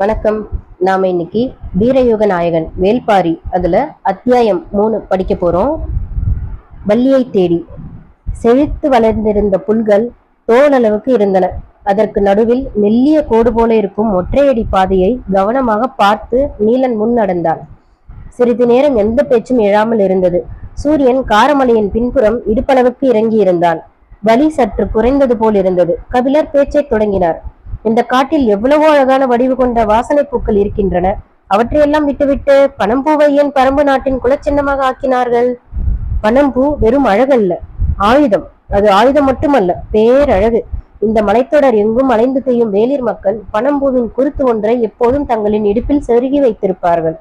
வணக்கம். நாம இன்னைக்கு வீரயோக நாயகன் வேல்பாரி அதுல அத்தியாயம் மூணு படிக்க போறோம். வள்ளியை தேடி. செழித்து வளர்ந்திருந்த புல்கள் தோளளவுக்கு இருந்தன. அதற்கு நடுவில் மெல்லிய கோடு போல இருக்கும் ஒற்றையடி பாதையை கவனமாக பார்த்து நீலன் முன் நடந்தான். சிறிது நேரம் எந்த பேச்சும் எழாமல் இருந்தது. சூரியன் காரமலையின் பின்புறம் இடுப்பளவுக்கு இறங்கி இருந்தான் வலி சற்று குறைந்தது போல் இருந்தது. கபிலர் பேச்சை தொடங்கினார். இந்த காட்டில் எவ்வளவோ அழகான வடிவு கொண்ட வாசனை பூக்கள் இருக்கின்றன. அவற்றையெல்லாம் விட்டுவிட்டு பனம்பூவை ஏன் பரம்பு நாட்டின் குலச்சின்னமாக ஆக்கினார்கள்? பனம்பூ வெறும் அழகல்ல. ஆயுதம். அது ஆயுதம் மட்டுமல்ல பேரழகு. இந்த மலைத்தொடர் எங்கும் அலைந்து செய்யும் வேளிர் மக்கள் பனம்பூவின் குருத்து ஒன்றை எப்போதும் தங்களின் இடுப்பில் செருகி வைத்திருப்பார்கள்.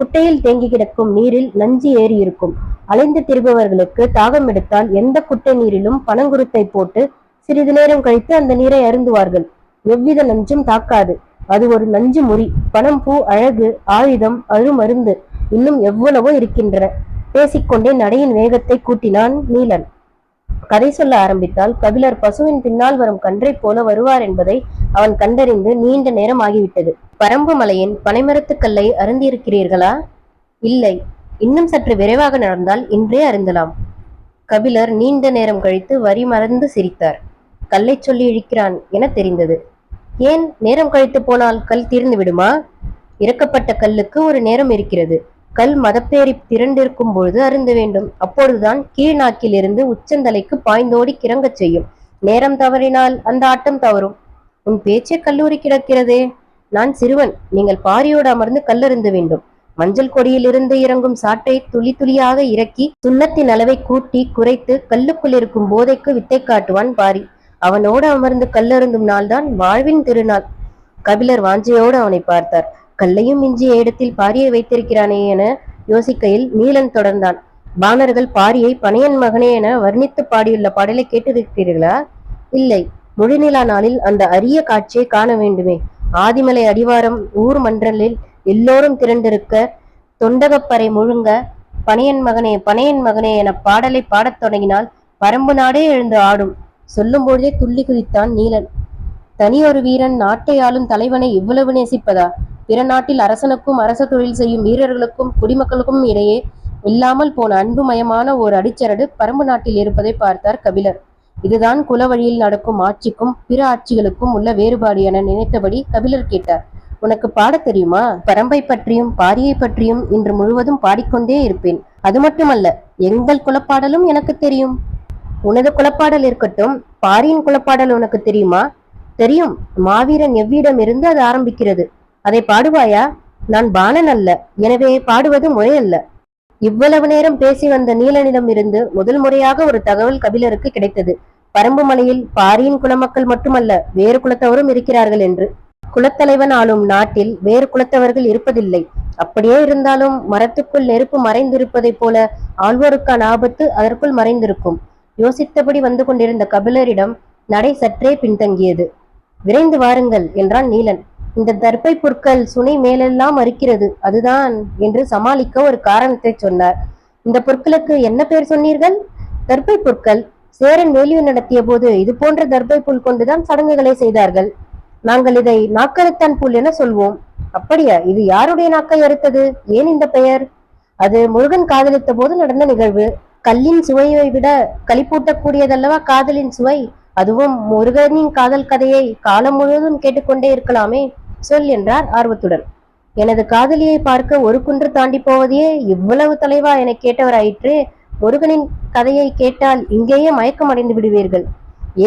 குட்டையில் தேங்கி கிடக்கும் நீரில் நஞ்சு ஏறி இருக்கும் அலைந்து திரிபவர்களுக்கு தாகம் எடுத்தால் எந்த குட்டை நீரிலும் பனங்குருத்தை போட்டு சிறிது நேரம் கழித்து அந்த நீரை அருந்துவார்கள். எவ்வித நஞ்சும் தாக்காது. அது ஒரு நஞ்சு முறி. பணம் பூ அழகு ஆயுதம் அருமருந்து இன்னும் எவ்வளவோ இருக்கின்றன. பேசிக்கொண்டே நடையின் வேகத்தை கூட்டினான் நீலன். கதை சொல்ல ஆரம்பித்தால் கபிலர் பசுவின் பின்னால் வரும் கன்றைப் போல வருவார் என்பதை அவன் கண்டறிந்து நீண்ட நேரம் ஆகிவிட்டது. பரம்பு மலையின் பனைமரத்துக்கல்லை அருந்தியிருக்கிறீர்களா? இல்லை. இன்னும் சற்று விரைவாக நடந்தால் இன்றே அருந்தலாம். கபிலர் நீண்ட நேரம் கழித்து வரி மறந்து சிரித்தார். கல்லை சொல்லி இழிக்கிறான் என தெரிந்தது. ஏன் நேரம் கழித்து போனால் கல் தீர்ந்து விடுமா? இறக்கப்பட்ட கல்லுக்கு ஒரு நேரம் இருக்கிறது. கல் மதப்பேறி திரண்டிருக்கும் பொழுது அருந்த வேண்டும். அப்பொழுதுதான் கீழ்நாக்கிலிருந்து உச்சந்தலைக்கு பாய்ந்தோடி கிறங்கச் செய்யும். நேரம் தவறினால் அந்த ஆட்டம் தவறும். உன் பேச்சே கல்லூரி கிடக்கிறதே. நான் சிறுவன். நீங்கள் பாரியோடு அமர்ந்து கல்லறிந்த வேண்டும். மஞ்சள் கொடியிலிருந்து இறங்கும் சாற்றை துளி துளியாக இறக்கி சுண்ணத்தின் அளவை கூட்டி குறைத்து கல்லுக்குள் இருக்கும் போதைக்கு வித்தை காட்டுவான் பாரி. அவனோடு அமர்ந்து கல்லருந்தும் நாள்தான் வாழ்வின் திருநாள். கபிலர் வாஞ்சையோடு அவனை பார்த்தார். கல்லையும் மிஞ்சிய இடத்தில் பாரியை வைத்திருக்கிறானே என யோசிக்கையில் நீலன் தொடர்ந்தான். பாணர்கள் பாரியை பனையன் மகனே என வர்ணித்து பாடியுள்ள பாடலை கேட்டிருக்கிறீர்களா? இல்லை. முழுநிலா நாளில் அந்த அரிய காட்சியை காண வேண்டுமே. ஆதிமலை அடிவாரம் ஊர் மன்றலில் எல்லோரும் திரண்டிருக்க தொண்டகப்பறை முழுங்க பனையன் மகனே பனையன் மகனே என பாடலை பாடத் தொடங்கினால் பரம்பு நாடே எழுந்து ஆடும். சொல்லும்போதே துள்ளி குதித்தான் நீலன். தனி ஒரு வீரன் நாட்டை ஆளும் தலைவனை இவ்வளவு நேசிப்பதா? பிற நாட்டில் அரசனுக்கும் அரச தொழில் செய்யும் வீரர்களுக்கும் குடிமக்களுக்கும் இடையே இல்லாமல் போன அன்புமயமான ஒரு அடிச்சரடு பரம்பு நாட்டில் இருப்பதை பார்த்தார் கபிலர். இதுதான் குல வழியில் நடக்கும் ஆட்சிக்கும் பிற ஆட்சிகளுக்கும் உள்ள வேறுபாடு என நினைத்தபடி கபிலர் கேட்டார். உனக்கு பாட தெரியுமா? பரம்பை பற்றியும் பாரியை பற்றியும் இன்று முழுவதும் பாடிக்கொண்டே இருப்பேன். அது மட்டுமல்ல எங்கள் குலப்பாடலும் எனக்கு தெரியும். உனது குலப்பாடல் இருக்கட்டும் பாரியின் குலப்பாடல் உனக்கு தெரியுமா? தெரியும். மாவீரன் எவ்விடம் இருந்து அது ஆரம்பிக்கிறது? அதை பாடுவாயா? நான் பாணன் அல்ல. எனவே பாடுவது முறையல்ல. இவ்வளவு நேரம் பேசி வந்த நீலனிடம் இருந்து முதல் முறையாக ஒரு தகவல் கபிலருக்கு கிடைத்தது. பரம்பு மலையில் பாரியின் குலமக்கள் மட்டுமல்ல வேறு குலத்தவரும் இருக்கிறார்கள் என்று. குலத்தலைவன் ஆளும் நாட்டில் வேறு குலத்தவர்கள் இருப்பதில்லை. அப்படியே இருந்தாலும் மரத்துக்குள் நெருப்பு மறைந்திருப்பதைப் போல ஆழ்வோருக்கான ஆபத்து அதற்குள் மறைந்திருக்கும். யோசித்தபடி வந்து கொண்டிருந்த கபிலரிடம் நடை சற்றே பின்தங்கியது. விரைந்து வாருங்கள் என்றான் நீலன். இந்த தர்பை புற்கள் சுனை மேலெல்லாம் அறுக்கிறது அதுதான் என்று சமாளிக்க ஒரு காரணத்தை சொன்னார். இந்த பொற்களுக்கு என்ன பேர் சொன்னீர்கள்? தர்பை புற்கள். சேரன் வேலியை நடத்திய போது இது போன்ற தர்ப்பை புல் கொண்டுதான் சடங்குகளை செய்தார்கள். நாங்கள் இதை நாக்கருத்தான் புல் என சொல்வோம். அப்படியா? இது யாருடைய நாக்கை அறுத்தது? ஏன் இந்த பெயர்? அது முருகன் காதலித்த போது நடந்த நிகழ்வு. கல்லின் சுவையை விட களிப்பூட்டக்கூடியதல்லவா காதலின் சுவை? அதுவும் முருகனின் காதல் கதையை காலம் முழுவதும் கேட்டுக்கொண்டே இருக்கலாமே சொல் என்றார் ஆர்வத்துடன். எனது காதலியை பார்க்க ஒரு குன்று தாண்டி போவதையே இவ்வளவு தலைவா என கேட்டவராயிற்று? முருகனின் கதையை கேட்டால் இங்கேயே மயக்கம் அடைந்து விடுவீர்கள்.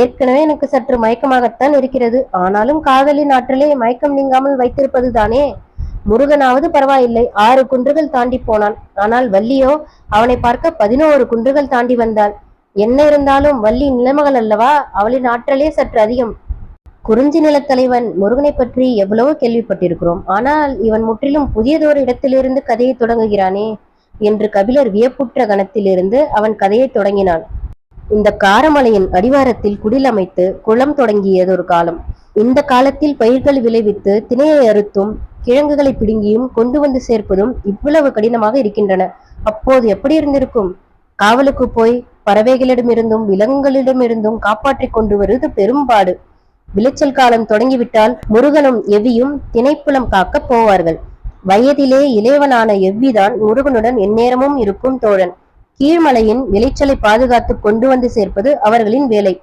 ஏற்கனவே எனக்கு சற்று மயக்கமாகத்தான் இருக்கிறது. ஆனாலும் காதலின் ஆற்றலை மயக்கம் நீங்காமல் வைத்திருப்பது தானே முருகனாவது பரவாயில்லை. ஆறு குன்றுகள் தாண்டி போனான். ஆனால் வள்ளியோ அவனை பார்க்க பதினோரு குன்றுகள் தாண்டி வந்தாள். என்ன இருந்தாலும் வள்ளி நிலைமகள் அல்லவா? அவளின் ஆற்றலே சற்று அதிகம். குறிஞ்சி நிலத்தலைவன் முருகனை பற்றி எவ்வளவோ கேள்விப்பட்டிருக்கிறோம். ஆனால் இவன் முற்றிலும் புதியதொரு இடத்திலிருந்து கதையை தொடங்குகிறானே என்று கபிலர் வியப்புற்ற கணத்திலிருந்து அவன் கதையை தொடங்கினான். இந்த காரமலையின் அடிவாரத்தில் குடில் அமைத்து குளம் தொடங்கியதொரு காலம். இந்த காலத்தில் பயிர்கள் விளைவித்து திணையை அறுத்தும் கிழங்குகளை பிடுங்கியும் கொண்டு வந்து சேர்ப்பதும் இவ்வளவு கடினமாக இருக்கின்றன. அப்போது எப்படி இருந்திருக்கும்? காவலுக்கு போய் பறவைகளிடமிருந்தும் விலங்குகளிடமிருந்தும் காப்பாற்றிக் கொண்டு வருவது பெரும்பாடு. விளைச்சல் காலம் தொடங்கிவிட்டால் முருகனும் எவ்வியும் திணைப்புலம் காக்க போவார்கள். வயதிலே இளையவனான எவ்விதான் முருகனுடன் எந்நேரமும் இருக்கும் தோழன். கீழ்மலையின் விளைச்சலை பாதுகாத்து கொண்டு வந்து சேர்ப்பது அவர்களின் வேலை.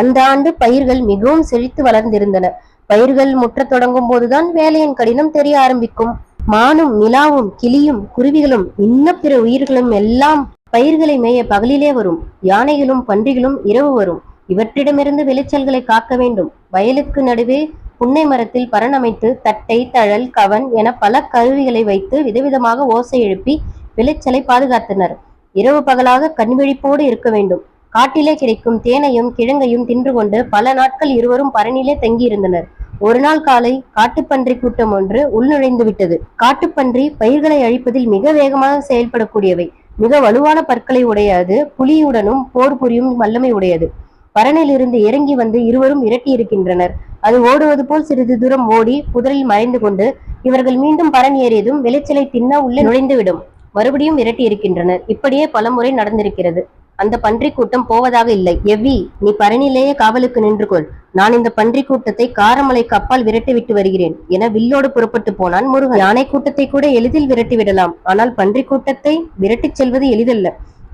அந்த ஆண்டு பயிர்கள் மிகவும் செழித்து வளர்ந்திருந்தன. பயிர்கள் முற்றத் தொடங்கும் போதுதான் வேலையின் கடினம் தெரிய ஆரம்பிக்கும். மானும் நிலாவும் கிளியும் குருவிகளும் இன்ன பிற உயிர்களும் எல்லாம் பயிர்களை மேய பகலிலே வரும். யானைகளும் பன்றிகளும் இரவு வரும். இவற்றிடமிருந்து விளைச்சல்களை காக்க வேண்டும். வயலுக்கு நடுவே புன்னை மரத்தில் பரணமைத்து தட்டை தழல் கவன் என பல கருவிகளை வைத்து விதவிதமாக ஓசை எழுப்பி விளைச்சலை பாதுகாத்தனர். இரவு பகலாக கண்விழிப்போடு இருக்க வேண்டும். காட்டிலே கிடைக்கும் தேனையும் கிழங்கையும் தின்று கொண்டு பல நாட்கள் இருவரும் பரணிலே தங்கியிருந்தனர். ஒரு நாள் காலை காட்டுப்பன்றி கூட்டம் ஒன்று உள்நுழைந்து விட்டது. காட்டுப்பன்றி பயிர்களை அழிப்பதில் மிக வேகமாக செயல்படக்கூடியவை. மிக வலுவான பற்களை உடையது. புலியுடனும் போர் புரியும் வல்லமை உடையது. பரணிலிருந்து இறங்கி வந்து இருவரும் இரட்டி இருக்கின்றனர் அது ஓடுவது போல் சிறிது தூரம் ஓடி புதரில் மறைந்து கொண்டு இவர்கள் மீண்டும் பரன் ஏறியதும் விளைச்சலை தின்ன உள்ளே நுழைந்துவிடும். மறுபடியும் இரட்டி இருக்கின்றனர் இப்படியே பலமுறை நடந்திருக்கிறது. அந்த பன்றி கூட்டம் போவதாக இல்லை. எவ்வி நீ பரணிலேயே காவலுக்கு நின்று கொள் நான் இந்த பன்றி கூட்டத்தை காரமலைக்கு அப்பால் விரட்டி விட்டு வருகிறேன் என வில்லோடு புறப்பட்டு போனான் முருகன். யானை கூட்டத்தை கூட எளிதில் விரட்டி விடலாம். ஆனால் பன்றி கூட்டத்தை விரட்டிச் செல்வது எளிதல்ல.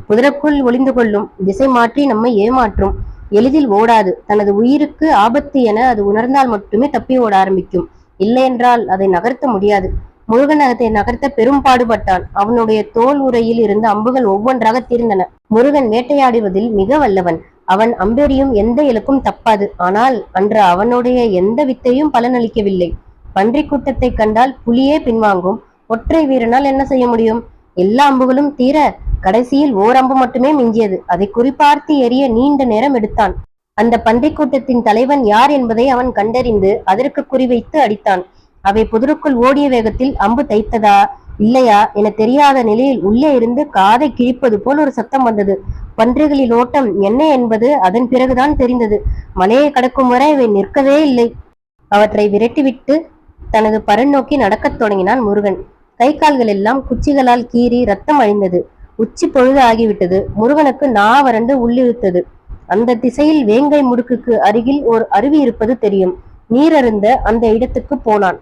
புதருக்குள் ஒளிந்து கொள்ளும் திசை மாற்றி நம்மை ஏமாற்றும். எளிதில் ஓடாது. தனது உயிருக்கு ஆபத்து என அது உணர்ந்தால் மட்டுமே தப்பி ஓட ஆரம்பிக்கும். இல்லையென்றால் அதை நகர்த்த முடியாது. முருகன் நகர்த்த பெரும் பாடுபட்டான். அவனுடைய தோல் உரையில் இருந்த அம்புகள் ஒவ்வொன்றாக தீர்ந்தன. முருகன் வேட்டையாடுவதில் மிக வல்லவன். அவன் அம்பெரியும் எந்த இலக்கும் தப்பாது. ஆனால் அன்று அவனுடைய எந்த வித்தையும் பலனளிக்கவில்லை. பன்றி கூட்டத்தை கண்டால் புலியே பின்வாங்கும். ஒற்றை வீரனால் என்ன செய்ய முடியும்? எல்லா அம்புகளும் தீர கடைசியில் ஓர் அம்பு மட்டுமே மிஞ்சியது. அதை குறிப்பார்த்து எரிய நீண்ட நேரம் எடுத்தான். அந்த பன்றிக் கூட்டத்தின் தலைவன் யார் என்பதை அவன் கண்டறிந்து அதற்கு குறிவைத்து அடித்தான். அவை புதருக்குள் ஓடிய வேகத்தில் அம்பு தைத்ததா இல்லையா என தெரியாத நிலையில் உள்ளே இருந்து காதை கிழிப்பது போல் ஒரு சத்தம் வந்தது. பன்றிகளின் ஓட்டம் என்ன என்பது அதன் பிறகுதான் தெரிந்தது. மலையை கடக்கும் வரை அவை நிற்கவே இல்லை. அவற்றை விரட்டிவிட்டு தனது பரன் நோக்கி நடக்கத் தொடங்கினான் முருகன். கை கால்கள் எல்லாம் குச்சிகளால் கீறி ரத்தம் அழிந்தது. உச்சி பொழுது ஆகிவிட்டது. முருகனுக்கு நா வறண்டு உள்ளிழுத்தது. அந்த திசையில் வேங்கை முடுக்குக்கு அருகில் ஒரு அருவி இருப்பது தெரியும். நீரருந்த அந்த இடத்துக்கு போனான்.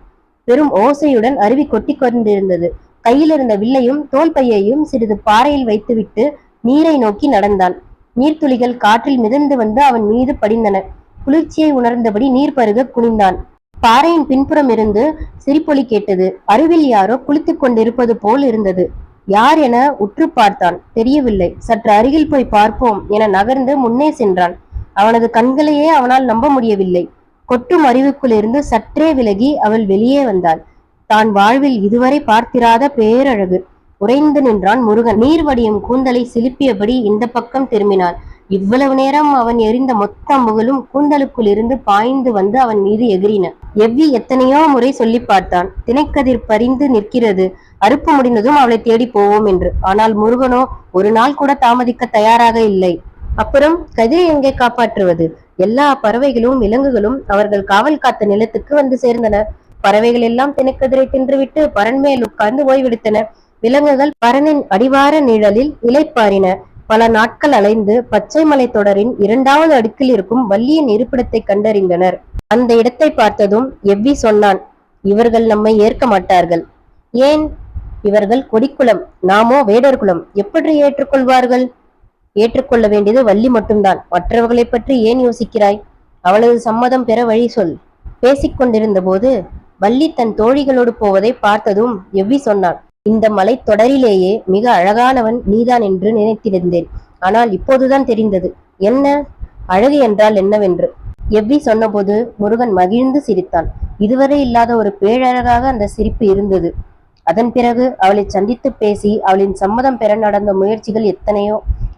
பெரும் ஓசையுடன் அருவி கொட்டி கொண்டிருந்தது. கையில் இருந்த வில்லையும் தோல் பையையும் சிறிது பாறையில் வைத்துவிட்டு நீரை நோக்கி நடந்தான். நீர்த்துளிகள் காற்றில் மிதந்து வந்து அவன் மீது படிந்தன. குளிர்ச்சியை உணர்ந்தபடி நீர் பருக குனிந்தான். பாறையின் பின்புறம் இருந்து சிரிப்பொலி கேட்டது. அருவில் யாரோ குளித்துக் கொண்டிருப்பது போல் இருந்தது. யார் என உற்று பார்த்தான். தெரியவில்லை. சற்று அருகில் போய் பார்ப்போம் என நகர்ந்து முன்னே சென்றான். அவனது கண்களையே அவனால் நம்ப முடியவில்லை. கொட்டும் அறிவுக்குள்ளிருந்து சற்றே விலகி அவள் வெளியே வந்தாள். தான் வாழ்வில் இதுவரை பார்த்திராத பேரழகு. உறைந்து நின்றான் முருகன். நீர் வடியும் கூந்தலை சிலுப்பியபடி இந்த பக்கம் திரும்பினாள். இவ்வளவு நேரம் அவன் எரிந்த மொத்த அம்புகளும் கூந்தலுக்குள் இருந்து பாய்ந்து வந்து அவன் மீது எகிரின. எவ்வி எத்தனையோ முறை சொல்லி பார்த்தான். திணைக்கதிர் பறிந்து நிற்கிறது. அறுப்பு முடிந்ததும் அவளை தேடி போவோம் என்று. ஆனால் முருகனோ ஒரு நாள் கூட தாமதிக்க தயாராக இல்லை. அப்புறம் கதிரை எங்கே காப்பாற்றுவது? எல்லா பறவைகளும் விலங்குகளும் அவர்கள் காவல் காத்த நிலத்துக்கு வந்து சேர்ந்தன. பறவைகள் எல்லாம் திணைக்கதிரை தின்றுவிட்டு பரன் மேல் உட்கார்ந்து ஓய்வெடுத்தன. விலங்குகள் பரனின் அடிவார நிழலில் இலைப்பாரின பல நாட்கள் அலைந்து பச்சை மலை தொடரின் இரண்டாவது அடுக்கில் இருக்கும் வள்ளியின் இருப்பிடத்தை கண்டறிந்தனர். அந்த இடத்தை பார்த்ததும் எவ்வி சொன்னான் இவர்கள் நம்மை ஏற்க மாட்டார்கள். ஏன்? இவர்கள் கொடிக்குளம் நாமோ வேடர்குலம் எப்படி ஏற்றுக்கொள்வார்கள்? ஏற்றுக்கொள்ள வேண்டியது வள்ளி மட்டும்தான். மற்றவர்களை பற்றி ஏன் யோசிக்கிறாய்? அவளது சம்மதம் பெற வழி சொல். பேசிக்கொண்டிருந்த போது வள்ளி தன் தோழிகளோடு போவதை பார்த்ததும் எவ்வி சொன்னான் இந்த மலை தொடரிலேயே மிக அழகானவன் நீதான் என்று நினைத்திருந்தேன். ஆனால் இப்போதுதான் தெரிந்தது. என்ன? அழகு என்றால் என்னவென்று. எவ்வி சொன்னபோது முருகன் மகிழ்ந்து சிரித்தான். இதுவரை இல்லாத ஒரு பேழழகாக அந்த சிரிப்பு இருந்தது. அதன் பிறகு அவளை சந்தித்து பேசி அவளின் சம்மதம் பெற நடந்த முயற்சிகள் எத்தனையோ.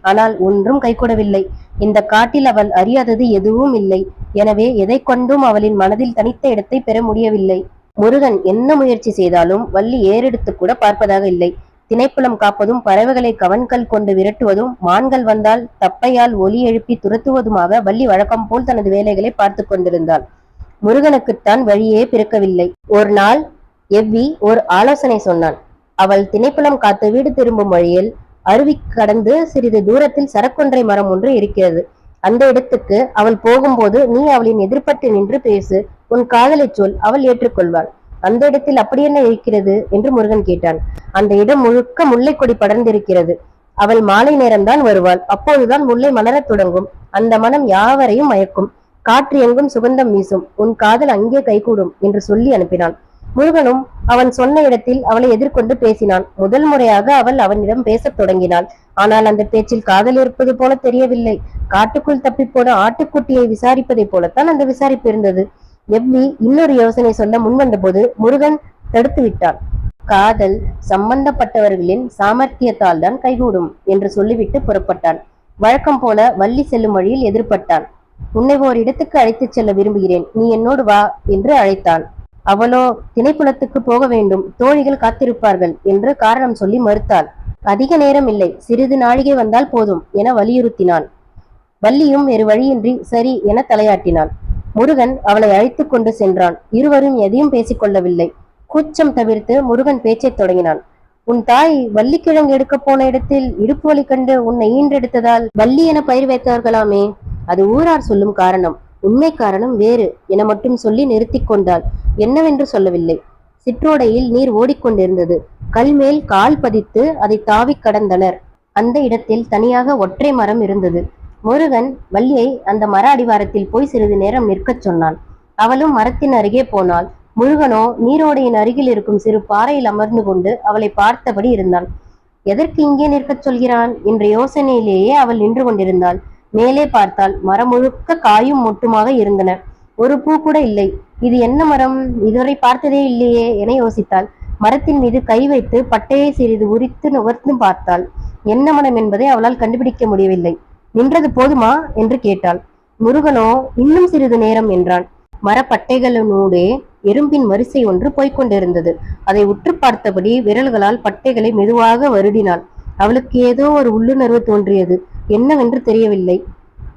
ஆனால் ஒன்றும் கைகூடவில்லை. இந்த காட்டில் அவள் அறியாதது எதுவும் இல்லை. எனவே எதை கொண்டும் அவளின் மனதில் தனித்த இடத்தை பெற முடியவில்லை. முருகன் என்ன முயற்சி செய்தாலும் வள்ளி ஏறெடுத்து கூட பார்ப்பதாக இல்லை. திணைப்புலம் காப்பதும் பறவைகளை கவன்கள் கொண்டு விரட்டுவதும் மான்கள் வந்தால் தப்பையால் ஒலி எழுப்பி துரத்துவதுமாக வள்ளி வழக்கம் போல் தனது வேலைகளை பார்த்து கொண்டிருந்தாள். முருகனுக்குத்தான் வழியே பிறக்கவில்லை. ஒரு நாள் எவ்வி ஒரு ஆலோசனை சொன்னான். அவள் திணைப்புலம் காத்து வீடு திரும்பும் வழியில் அருவி கடந்து சிறிது தூரத்தில் சரக்கொன்றை மரம் ஒன்று இருக்கிறது. அந்த இடத்துக்கு அவள் போகும்போது நீ அவளின் எதிர்பட்டு நின்று பேசு. உன் காதலைச் சொல் அவள் ஏற்றுக்கொள்வாள். அந்த இடத்தில் அப்படி என்ன இருக்கிறது? என்று முருகன் கேட்டான். அந்த இடம் முழுக்க முல்லை கொடி படர்ந்திருக்கிறது. அவள் மாலை நேரம்தான் வருவாள். அப்போதுதான் முல்லை மலரத் தொடங்கும். அந்த மனம் யாவரையும் மயக்கும். காற்று எங்கும் சுகந்தம் வீசும். உன் காதல் அங்கே கைகூடும் என்று சொல்லி அனுப்பினான் முருகனும் அவன் சொன்ன இடத்தில் அவளை எதிர்கொண்டு பேசினான். முதல் முறையாக அவள் அவனிடம் பேசத் தொடங்கினாள். ஆனால் அந்த பேச்சில் காதல் இருப்பது போல தெரியவில்லை. காட்டுக்குள் தப்பிப்போன ஆட்டுக்குட்டியை விசாரிப்பதை போலத்தான் அந்த விசாரிப்பு இருந்தது. எவ்வி இன்னொரு யோசனை சொல்ல முன்வந்த போது முருகன் தடுத்து விட்டான். காதல் சம்பந்தப்பட்டவர்களின் சாமர்த்தியத்தால் தான் கைகூடும் என்று சொல்லிவிட்டு புறப்பட்டான். வழக்கம் போல வள்ளி செல்லும் வழியில் எதிர்பட்டான். உன்னை ஓர் இடத்துக்கு அழைத்துச் செல்ல விரும்புகிறேன். நீ என்னோடு வா என்று அழைத்தான். அவளோ திணைப்புலத்துக்கு போக வேண்டும். தோழிகள் காத்திருப்பார்கள் என்று காரணம் சொல்லி மறுத்தாள். அதிக நேரம் இல்லை. சிறிது நாழிகை வந்தால் போதும் என வலியுறுத்தினான். வள்ளியும் வேறு வழியின்றி சரி என தலையாட்டினாள். முருகன் அவளை அழைத்து கொண்டு சென்றான். இருவரும் எதையும் பேசிக்கொள்ளவில்லை கூச்சம் தவிர்த்து முருகன் பேச்சைத் தொடங்கினான். உன் தாய் வள்ளிக்கிழங்கு எடுக்க போன இடத்தில் இடுப்பு வலி கண்டு உன்னை ஈன்றெடுத்ததால் வள்ளி என பயிர் வைத்தார்களாமே அது ஊரார் சொல்லும் காரணம். உண்மை காரணம் வேறு என மட்டும் சொல்லி நிறுத்தி கொண்டாள். என்னவென்று சொல்லவில்லை. சிற்றோடையில் நீர் ஓடிக்கொண்டிருந்தது. கல்மேல் கால் பதித்து அதை தாவி கடந்தனர். அந்த இடத்தில் தனியாக ஒற்றை மரம் இருந்தது. முருகன் வள்ளியை அந்த மர அடிவாரத்தில் போய் சிறிது நேரம் நிற்கச் சொன்னான். அவளும் மரத்தின் அருகே போனாள். முருகனோ நீரோடையின் அருகில் இருக்கும் சிறு பாறையில் அமர்ந்து கொண்டு அவளை பார்த்தபடி இருந்தான். எதற்கு இங்கே நிற்கச் சொல்கிறான்? என்ற யோசனையிலேயே அவள் நின்று கொண்டிருந்தாள். மேலே பார்த்தால் மரம் முழுக்க காயும் மொட்டுமாக இருந்தன. ஒரு பூ கூட இல்லை. இது என்ன மரம்? இதுவரை பார்த்ததே இல்லையே என யோசித்தாள். மரத்தின் மீது கை வைத்து பட்டையை சிறிது உரித்து நுவர்த்தும் பார்த்தாள். என்ன மரம் என்பதை அவளால் கண்டுபிடிக்க முடியவில்லை. நின்றது போதுமா? என்று கேட்டாள். முருகனோ இன்னும் சிறிது நேரம் என்றான். மரப்பட்டைகளினூடே எறும்பின் வரிசை ஒன்று போய்கொண்டிருந்தது அதை உற்று பார்த்தபடி விரல்களால் பட்டைகளை மெதுவாக வருடினாள். அவளுக்கு ஏதோ ஒரு உள்ளுணர்வு தோன்றியது. என்னவென்று தெரியவில்லை.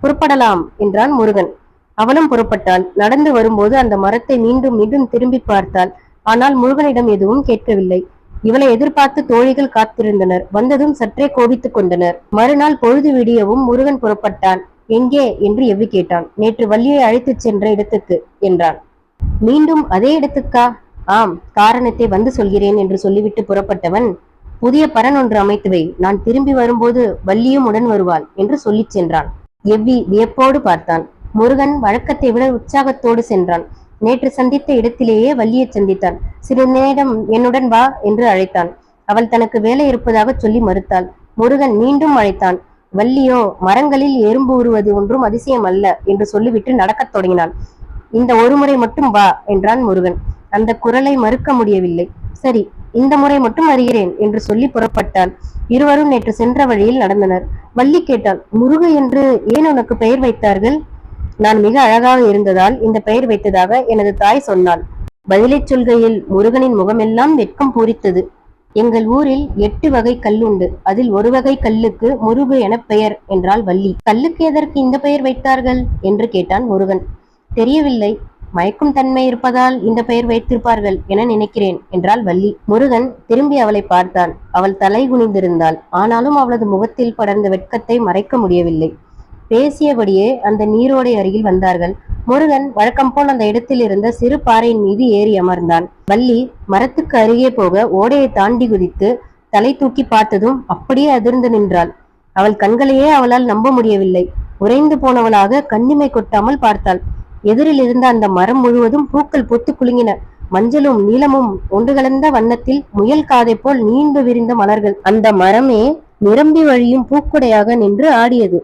புறப்படலாம் என்றான் முருகன். அவளும் புறப்பட்டாள் நடந்து வரும்போது அந்த மரத்தை மீண்டும் மீண்டும் திரும்பி பார்த்தாள். ஆனால் முருகனிடம் எதுவும் கேட்கவில்லை. இவளை எதிர்பார்த்து தோழிகள் காத்திருந்தனர். வந்ததும் சற்றே கோபித்துக் கொண்டனர். மறுநாள் பொழுது விடியவும் முருகன் புறப்பட்டான். எங்கே? என்று எவ்வி கேட்டான். நேற்று வள்ளியை அழைத்துச் சென்ற இடத்துக்கு என்றான். மீண்டும் அதே இடத்துக்கா? ஆம் காரணத்தை வந்து சொல்கிறேன் என்று சொல்லிவிட்டு புறப்பட்டவன் புதிய பரன் ஒன்று அமைத்து வை நான் திரும்பி வரும்போது வள்ளியும் உடன் வருவாள் என்று சொல்லிச் சென்றான். எவ்வி வியப்போடு பார்த்தான். முருகன் வழக்கத்தை விட உற்சாகத்தோடு சென்றான். நேற்று சந்தித்த இடத்திலேயே வள்ளியை சந்தித்தான். சிறிது நேரம் என்னுடன் வா என்று அழைத்தான். அவள் தனக்கு வேலை இருப்பதாக சொல்லி மறுத்தாள். முருகன் மீண்டும் அழைத்தான். வள்ளியோ மரங்களில் எறும்பு உருவது ஒன்றும் அதிசயம் அல்ல என்று சொல்லிவிட்டு நடக்கத் தொடங்கினாள் இந்த ஒரு முறை மட்டும் வா என்றான் முருகன். அந்த குரலை மறுக்க முடியவில்லை. சரி இந்த முறை மட்டும் வருகிறேன் என்று சொல்லி புறப்பட்டாள். இருவரும் நேற்று சென்ற வழியில் நடந்தனர். வள்ளி கேட்டாள் முருகு என்று ஏன் உனக்கு பெயர் வைத்தார்கள்? நான் மிக அழகாக இருந்ததால் இந்த பெயர் வைத்ததாக எனது தாய் சொன்னாள். பதிலை சொல்கையில் முருகனின் முகமெல்லாம் வெட்கம் பூரித்தது. எங்கள் ஊரில் எட்டு வகை கல்லுண்டு அதில் ஒரு வகை கல்லுக்கு முருகு என பெயர் என்றால் வள்ளி. கல்லுக்கு எதற்கு இந்த பெயர் வைத்தார்கள்? என்று கேட்டான் முருகன். தெரியவில்லை. மயக்கும் தன்மை இருப்பதால் இந்த பெயர் வைத்திருப்பார்கள் என நினைக்கிறேன் என்றாள் வள்ளி. முருகன் திரும்பி அவளை பார்த்தான். அவள் தலை குனிந்திருந்தாள். ஆனாலும் அவளது முகத்தில் படர்ந்த வெட்கத்தை மறைக்க முடியவில்லை. பேசியபடியே அந்த நீரோடை அருகில் வந்தார்கள். முருகன் வழக்கம் போல் அந்த இடத்தில் இருந்த சிறு பாறையின் மீது ஏறி அமர்ந்தான். வள்ளி மரத்துக்கு அருகே போக ஓடையை தாண்டி குதித்து தலை தூக்கி பார்த்ததும் அப்படியே அதிர்ந்து நின்றாள். அவள் கண்களையே அவளால் நம்ப முடியவில்லை. உறைந்து போனவளாக கண்ணிமை கொட்டாமல் பார்த்தாள். எதிரில் இருந்த அந்த மரம் முழுவதும் பூக்கள் பொத்து குலுங்கின. மஞ்சளும் நீளமும் ஒன்று கலந்த வண்ணத்தில் முயல் காதை போல் நீண்டு விரிந்த மலர்கள். அந்த மரமே நிரம்பி வழியும் பூக்குடையாக நின்று ஆடியது.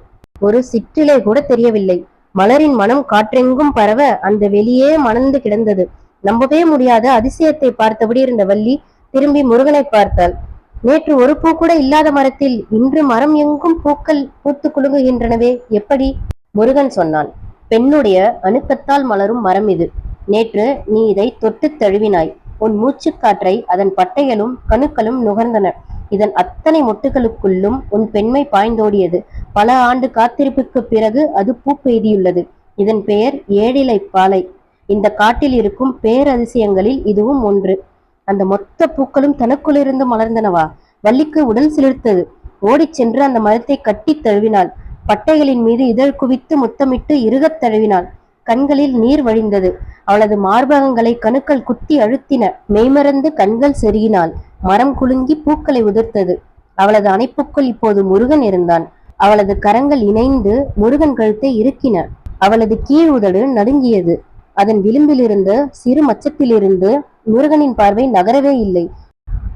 ஒரு சிற்றிலை கூட தெரியவில்லை. மலரின் மனம் காற்றெங்கும் பரவ அந்த வெளியே மணந்து கிடந்தது. நம்பவே முடியாத அதிசயத்தை பார்த்தபடி இருந்த வள்ளி திரும்பி முருகனை பார்த்தாள். நேற்று ஒரு பூ கூட இல்லாத மரத்தில் இன்று மரம் எங்கும் பூக்கள் பூத்து குலுங்குகின்றனவே எப்படி? முருகன் சொன்னான். பெண்ணுடைய அணுக்கத்தால் மலரும் மரம் இது. நேற்று நீ இதை தொட்டுத் தழுவினாய். உன் மூச்சுக்காற்றை அதன் பட்டைகளும் கணுக்களும் நுகர்ந்தன. இதன் அத்தனை மொட்டுகளுக்குள்ளும் உன் பெண்மை பாய்ந்தோடியது. பல ஆண்டு காத்திருப்புக்கு பிறகு அது பூ பெய்தியுள்ளது. இதன் பெயர் ஏழிலை பாலை. இந்த காட்டில் இருக்கும் பேரதிசயங்களில் இதுவும் ஒன்று. அந்த மொத்த பூக்களும் தனக்குள்ளிருந்து மலர்ந்தனவா? வள்ளிக்கு உடல் சிலிர்த்தது. ஓடிச் சென்று அந்த மரத்தை கட்டி தழுவினாள். பட்டைகளின் மீது இதழ் குவித்து முத்தமிட்டு இறுகத் தழுவினாள். கண்களில் நீர் வழிந்தது. அவளது மார்பகங்களை கணுக்கள் குத்தி அழுத்தின. மெய்மறந்து கண்கள் செருகினாள். மரம் குலுங்கி பூக்களை உதிர்த்தது. அவளது அணைப்புக்குள் இப்போது முருகன் இருந்தான். அவளது கரங்கள் இணைந்து முருகன் கழுத்தை இறுக்கின. அவளது கீழ் உதடு நடுங்கியது. அதன் விளிம்பிலிருந்து சிறு மச்சத்திலிருந்து முருகனின் பார்வை நகரவே இல்லை.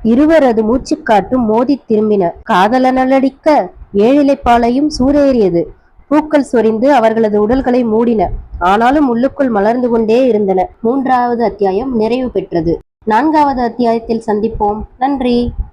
இருவரது மூச்சுக்காற்றும் மோதித் திரும்பின. காதலனடிக்க ஏழிலைப்பாலையும் சூடேறியது பூக்கள் சொரிந்து அவர்களது உடல்களை மூடின. ஆனாலும் உள்ளுக்குள் மலர்ந்து கொண்டே இருந்தன. மூன்றாவது அத்தியாயம் நிறைவு பெற்றது. நான்காவது அத்தியாயத்தில் சந்திப்போம். நன்றி.